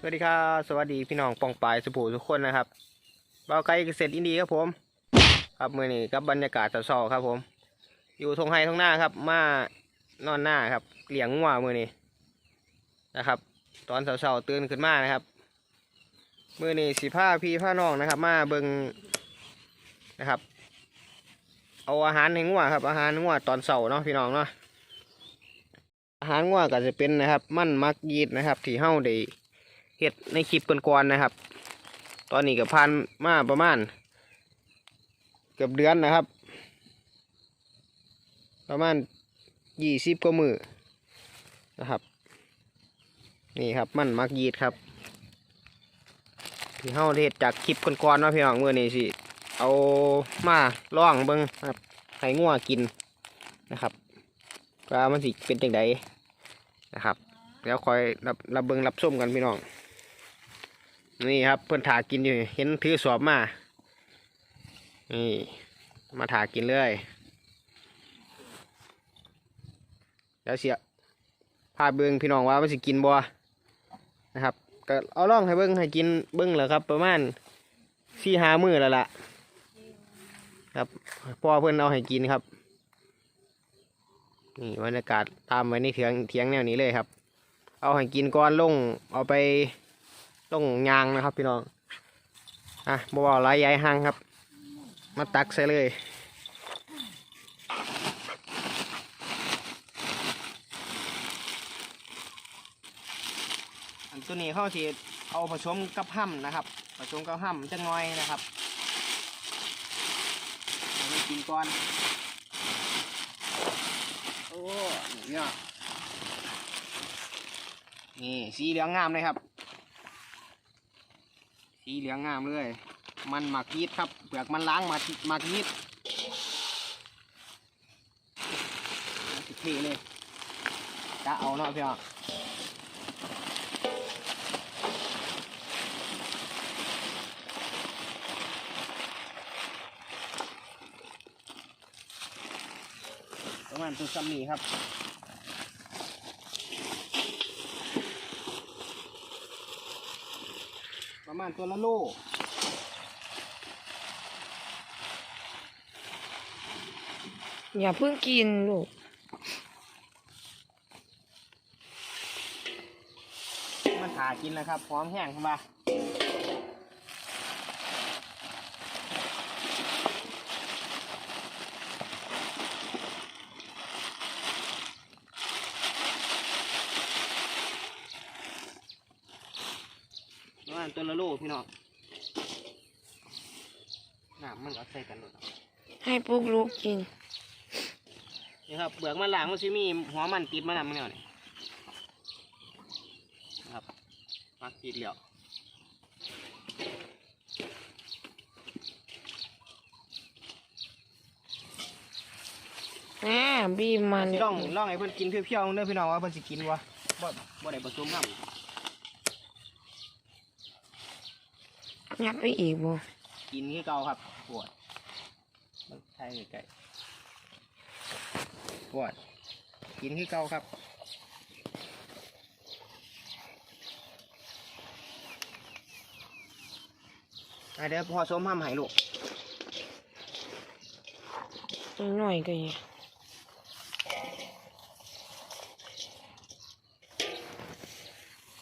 สวัสดีครับสวัสดีพี่น้องปองปายสุภูทุกคนนะครับเบาไกลเกษตรอินดีครับผม ครับมือนี้กับบรรยากาศเศร้าๆครับผม อยู่ทงไฮทงหน้าครับ มานอนหน้าครับเลี้ยงงัวมือนี้นะครับ ตอนเช้าๆตื่นขึ้นมานะครับ มือนี้สีผ้าพี่ผ้าน้องนะครับ มาเบิงนะครับ เอาอาหารให้งัวครับ อาหารงัวตอนเช้าเนาะพี่น้องเนาะอาหารงัวก็จะเป็นนะครับ มันมักยีดนะครับ ที่เฮาได้ เฮ็ดในคลิปก่อนๆนะครับ ตอนนี้ก็พันมาประมาณ เกือบเดือนนะครับ ประมาณยี่สิบกว่ามือนะครับ นี่ครับมันมักยีดครับที่เฮาเฮ็ดจากคลิปก่อนๆเนาะพี่น้องเมื่อนี้สิเอามาล่องเบิ่งครับให้งัวกินนะครับว่ามันสิเป็นจังไดนะครับ แล้วคอยรับรับเบิงรับส้มกันพี่น้อง นี่ครับเพื่อนถากินอยู่เห็นถือสอบมา นี่มาถากินเลยแล้วเสียพาเบิงพี่น้องว่ามันสิกินบ่นะครับ ก็เอาล่องให้เบิงให้กินเบิงเหรอครับ ประมาณสี่ห้ามือแล้วล่ะ ครับพ่อเพื่อนเอาให้กินครับนี่บรรยากาศตามไว้ในเถียงเถียงแนวนี้เลยครับ เอาให้กินก้อนลงเอาไป ลงยางนะครับพี่น้องอะบ่าวลายใหญ่ห่างครับ มาตักใส่เลยอันตัวนี้เข้าสีเอาผสมกับห้ำนะครับ ผสมกับห้ำจังน้อยนะครับเอากินก่อนโอ้เนี่ยนี่สีเหลืองงามเลยครับ สีเหลืองงามเลย มันหมักยีดครับเปลือกมันล้างมาหมักยีดสิเทเลยจะเอาเนาะพี่น้องประมาณตัวซัมนี่ครับ ประมาณตัวละโลอย่าเพิ่งกินลูกมันหากินแล้วครับพร้อมแห้งครับว่าประ ณตัวละโลพี่น้องน้ำมันก็ใส่กันหมดให้พวกลูกกินนี่ครับเบือกมันหลางมันสิมีหัวมันติดมานำมันเนี่ยนี่นะครับมักติดแล้วแหมบีมันล่องล่องให้เพิ่นกินเพียวๆเด้อพี่น้องว่าเพิ่นสิกินวะบ่บ่ได้ผสมน้ ยัดไปอีกบ่กินคือเก่าครับปวดมันใช่ไก่ปวดกินคือเก่าครับอเดี๋ยวพอสมห้ำให้ลูกหน่อยก็ยัง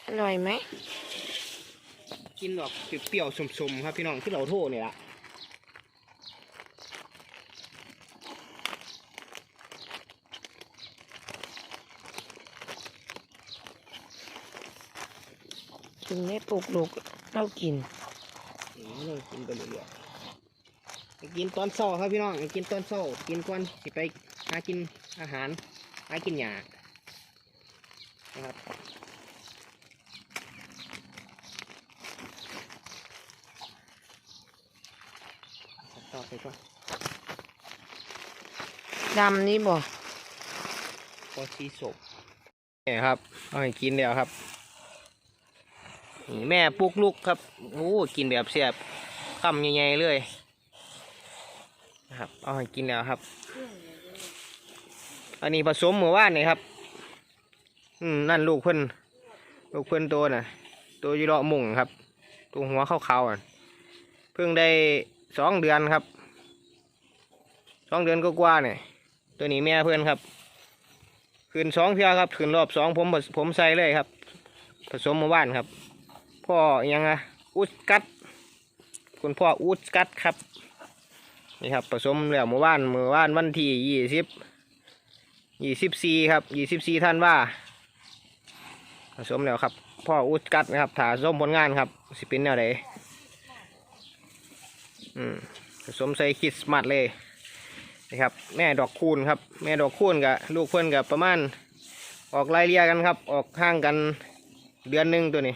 อร่อยไหม กินแบบเปรี้ยวๆสมๆครับพี่น้องที่เราโทษเนี่ยละกินได้ปลุกลูกเรากินอืมเรากินไปเรื่อยๆไปกินตอนเช้าครับพี่น้องไปกินตอนเช้ากินก่อนสิไปหากินอาหารหากินหญ้านะครับ ต่อไปก่อนดำนี่บ่พอชีศพนี่ครับ เอาให้กินแล้วครับนี่แม่ปลุกลูกครับโอ้กินแบบเสียบคำใหญ่ๆเลยนะครับ เอาให้กินแล้วครับ อันนี้ผสมหมู่ว่านนี่ครับ อืมนั่นลูกเพิ่นลูกเพิ่นตัวน่ะ ตัวตัวอยูเลาะมุงครับ ตัวหัวขาวๆอะ เพิ่งได้ สองเดือนครับสองเดือนก็กว่าเนี่ยตัวนี้แม่เพื่อนครับคืนสองเทื่อครับคืนรอบสองผมผมใส่เลยครับ ผสมมาบ้านครับ พ่อยังอะอุดกัดคุณพ่ออุดกัดครับนี่ครับผสมแล้วเมื่อวานมื่อวานวันที่ยี่สิบยี่สิบสี่ครับยี่สิบสี่ท่านว่า ผสมแล้วครับ พ่ออุดกัดนะครับถ่าส้มผลงานครับสิเป็นแนวไหน อืมผสมใส่คริสต์มาสเลยนะครับ แม่ดอกคูณครับ แม่ดอกคูณกับลูกเพื่อนกับประมาณ ออกไล่เลี่ยกันครับ ออกห่างกันเดือนหนึ่งตัวนี้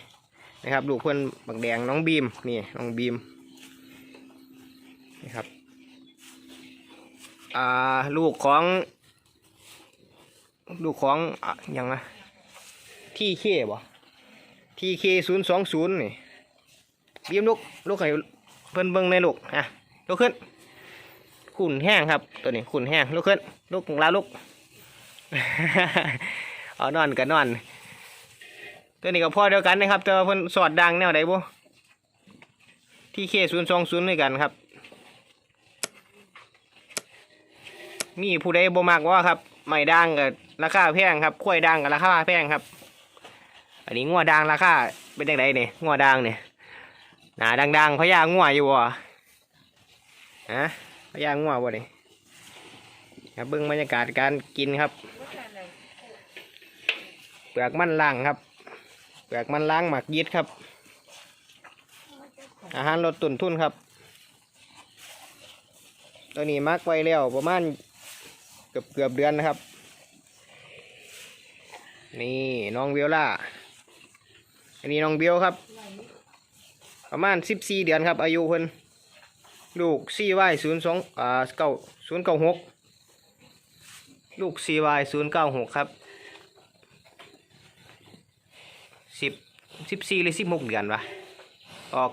นะครับ ลูกเพื่อนบักแดงน้องบีมนี่น้องบีมนี่ครับอ่าลูกของ ลูกของอะยังนะที่เคบ่ทีเคศูนย์สองศูนย์นี่บีมลูกลูกให้ เพิ่นเบิ่งในลูกอะลุกขึ้น ขุนแห้งครับ ตัวนี้ขุนแห้งลุกขึ้นลูกลาลูกเอานอนกันนอน ตัวนี้ก็พ่อเดียวกันนะครับ แต่ว่าเพิ่นสอดดังแนวใดบ่ที่เคศูนย์สองศูนย์ด้วยกันครับ มีผู้ใดบ่มักว่าครับ ไม่ดังกับราคาแพงครับข้วยดังกับราคาแพงครับ อันนี้งัวดังราคาเป็นยังไงเนี่ยงัวดังเนี่ย หนาดังๆพญางัวอยู่บ่ฮะพญางัวบ่เนี่ยครับเบิ่งบรรยากาศการกินครับเปลือกมันล่างครับ เปลือกมันล้างหมักยิดครับ อาหารลดต้นทุนครับ ตัวนี้มักไว้แล้วประมาณเกือบเกือบเดือนนะครับ นี่น้องเวลล่า อันนี้น้องเบลครับ ประมาณสิบสี่เดือนครับ อายุเพิ่นลูกซีวศูนย์สองอ่าเก้าศูนย์เก้าหกลูกซีวศูนย์เก้าหกครับสิบสิบสี่หรือสิบหกเดือนวะออก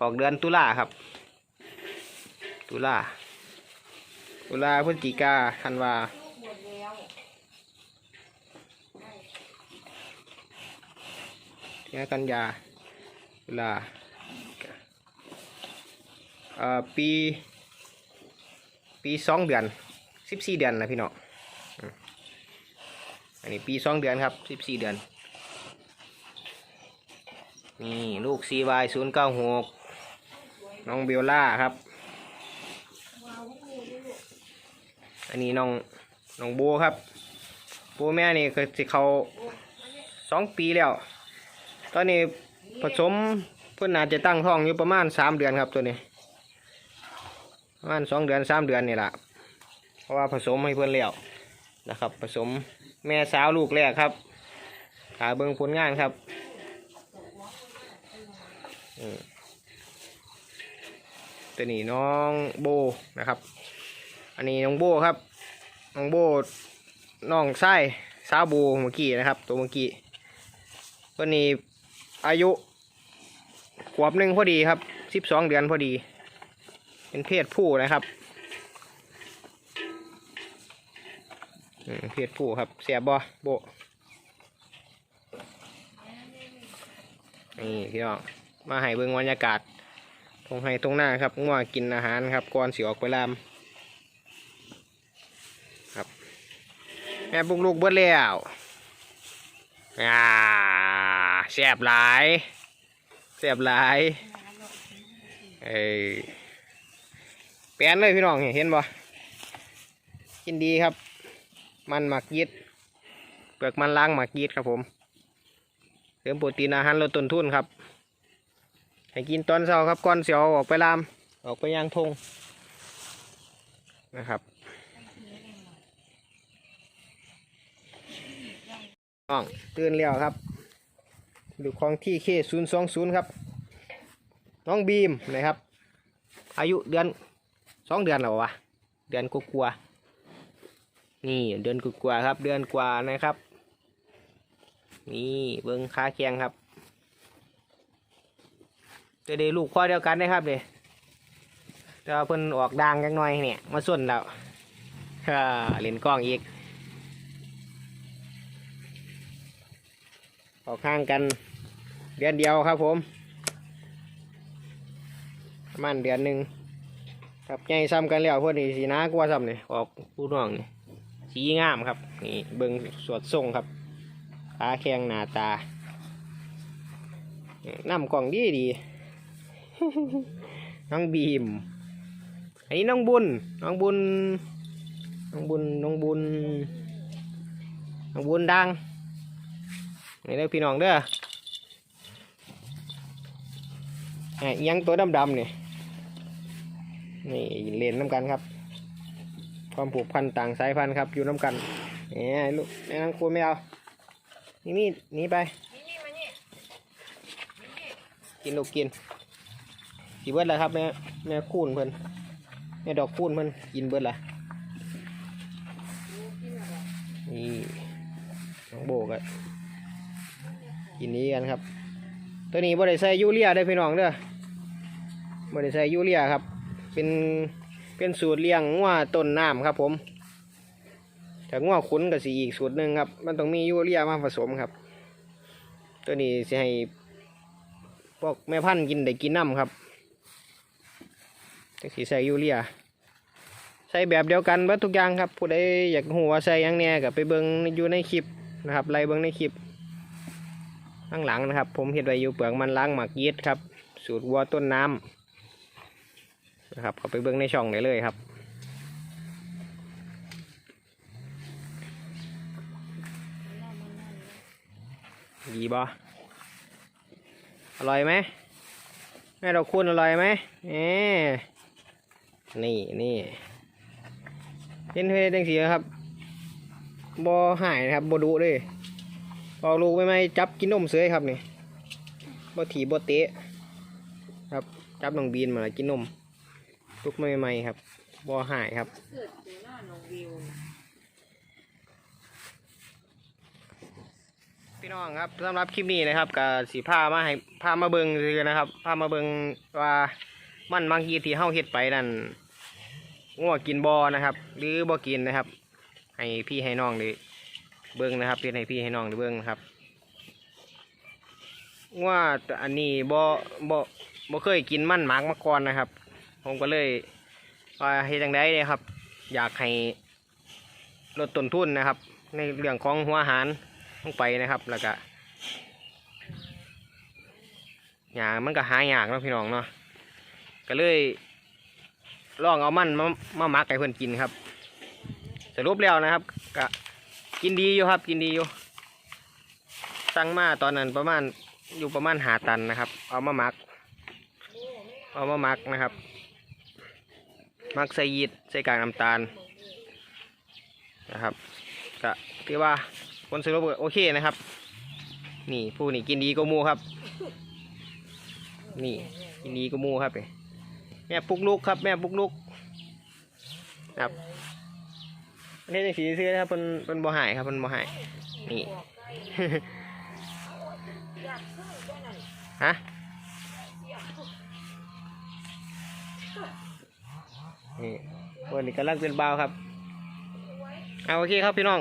ออกเดือนตุลาครับ ตุลาตุลาพฤศจิกาธันวาเนี่ยกันยาตุลา ปีปีสองเดือนสิบสี่เดือนนะพี่น้องอันนี้ปีสองเดือนครับสิบสี่เดือน นี่ลูก CY ศูนย์เก้าหกน้องเบลล่าครับ อันนี้น้องน้องโบครับโบแม่นี่เคยสิเขาสองปีแล้ว ตอนนี้ผสม พื่อนอาจจะตั้งท้องอยู่ประมาณสามเดือนครับตัวนี้ ประมาณสองเดือนสามเดือนนี่แหละเพราะว่าผสมให้เพื่อนแล้วนะครับ ผสมแม่สาวลูกแรกครับขาเบิ้งผลงานครับอืมตัวนี้น้องโบนะครับ อันนี้น้องโบครับ น้องโบน้องไส้สาวโบเมื่อกี้นะครับ ตัวเมื่อกี้ตัวนี้อายุ วบหนึ่งพอดีครับสิบสองเดือนพอดี เป็นเพศผู้นะครับเพศผู้ครับเสียบอโบนี่พี่น้องมาให้เบิ่งบรรยากาศตรงให้ตรงหน้าครับง่วงกินอาหารครับก่อนสิออกไปลามแม่ปุกลูกเบิดแล้วอ่าแสบหลาย แสบหลายเอ้ยแปนเลยพี่น้องเห็นบ่กินดีครับ มันหมักยิดเปลือกมันล้างหมักยิดครับผมเติมโปรตีนอาหารลดต้นทุนครับ ให้กินตอนเช้าครับก่อนเสียวออกไปลาม ออกไปย่างทงนะครับน้องตื่นแล้วครับ ดูของที่เคศูนย์สองศูนย์ครับ น้องบีมนะครับ อายุเดือนสองเดือนแล้ววะ เดือนกลัวๆนี่เดือนกลัวๆครับ เดือนกว่านะครับ นี่เบิ้งขาแข็งครับเดี๋ยวลูกข้อเดียวกันนะครับเดี๋ยวแต่เพิ่นออกดังจังหน่อยเนี่ย มาส่วนแล้วฮ่าเล่นกล้องอีกออกข้างกัน เดือนเดียวครับผมประมาณเดือนหนึ่งครับใหญ่ซ้ำกันแล้วพวกนี้สีน้ากว่าซ้ำนี่ออกผู้น้องนี่สีงามครับนี่เบิงสวดทรงครับขาแข้งหน้าตาน้ำกล่องดีดีน้องบีมอันนี้น้องบุญน้องบุญน้องบุญน้องบุญน้องบุญดังนี่เด้อพี่น้องเด้อไอ้อิหยังตัวดำๆนี่นี่เลนน้ำกันครับ ความผูกพันต่างสายพันธุ์ครับ อยู่น้ำกันเนี่ยลูกแม่นังคูไม่เอา นี่มีดหนีไปกินลูกกินสีเบิดล้วครับแม่แม่คูนเพิ่นแม่ดอกคูนเพิ่นกินเบิดละนี่น้องโบกอะกินนี้กันครับ ตัวนี้บ่ได้ใส่ยูเรียได้พี่น้องเด้อ บ่ได้ใส่ยูเรียครับ เป็นเป็นสูตรเลี้ยงงัวต้นน้ำครับ ผมแต่งัวขุนก็สีอีกสูตรหนึ่งครับ มันต้องมียูเรียมาผสมครับ ตัวนี้สิให้พวกแม่พันธุ์กินได้กินน้ำครับจังสีใส่ยูเรียใส่แบบเดียวกันเบิดทุกอย่างครับ ผู้ใดอยากหัวใส่ยังแน่กับไปเบิ้งอยู่ในคลิปนะครับไล่เบิ้งในคลิปข้างหลังนะครับ ผมเห็นไว้อยู่เปลือกมันล้างหมักยีดครับ สูตรวัวต้นน้ำ นะครับเขาไปเบิ้งในช่องได้เลยครับ ดีบ่อร่อยไหมแม่ดอกคูณอร่อยไหมเอ๊นี่นี่เห็นเฮ้ยดังสีครับบอหายนะครับบอดุเลยออลูกไม่ไม่จับกินนมเสยครับนี่บอถีบอเตะครับจับน้องบีนมากินนม ลูกไม่ไม่ครับบอหายครับพี่น้องครับสำหรับคลิปนี้นะครับกับสีผ้ามาให้ผ้ามาเบิงคือนะครับผ้ามาเบิงว่ามันบางทีที่เฮาเฮ็ดไปนั่นงัวกินบอนะครับ หรือบ่กินนะครับ ให้พี่ให้น้องด้เบิงนะครับเฮ็ดให้พี่ให้น้องด้เบิงนะครับงัวอันนี้บ่บ่บ่เคยกินมันหมากมาก่อนนะครับ ผมก็เลยว่าเฮ็ดจังไดเนี่ยครับ อยากให้ลดต้นทุนนะครับ ในเรื่องของหัวอาหารลงไปนะครับแล้วก็หยามันก็หายากเนาะพี่น้องเนาะก็เลยลองเอามันมามาหมักให้เพื่อนกินครับสรุปแล้วนะครับก็กินดีอยู่ครับ กินดีอยู่สั่งมาตอนนั้นประมาณอยู่ประมาณหาตันนะครับ เอามาหมัก เอามาหมักนะครับ มักใส่ยีดใส่กากน้ำตาลนะครับก็ถือว่าผลสรุปก็โอเคนะครับ นี่ผู้นี่กินดีก็มูครับ นี่กินดีก็มูครับแม่ปุกลุกครับ แม่ปุกลุกครับอันนี้ในสีซื้อนะครับเป็นเป็นบ่หายครับเป็นบ่หายนี่ฮะ นี่วันนี้กำลังเป็นเบาครับ เอาโอเคครับพี่น้อง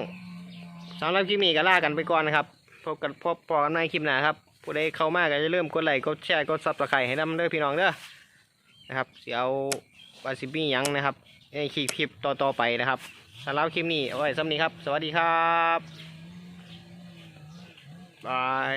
สำหรับคลิปนี้ก็ลากันไปก่อนนะครับ พบกันพบปอกันในคลิปหน้าครับ ผู้ใดเข้ามาก็จะเริ่มกดไลค์กดแชร์กดซับสไครต์ให้นำเด้อพี่น้องเด้อนะครับเสียเอาวาซิบี้ยังนะครับในคลิปคลิปต่อๆไปนะครับสำหรับคลิปนี้เอาไว้สำนี้ครับ สวัสดีครับบาย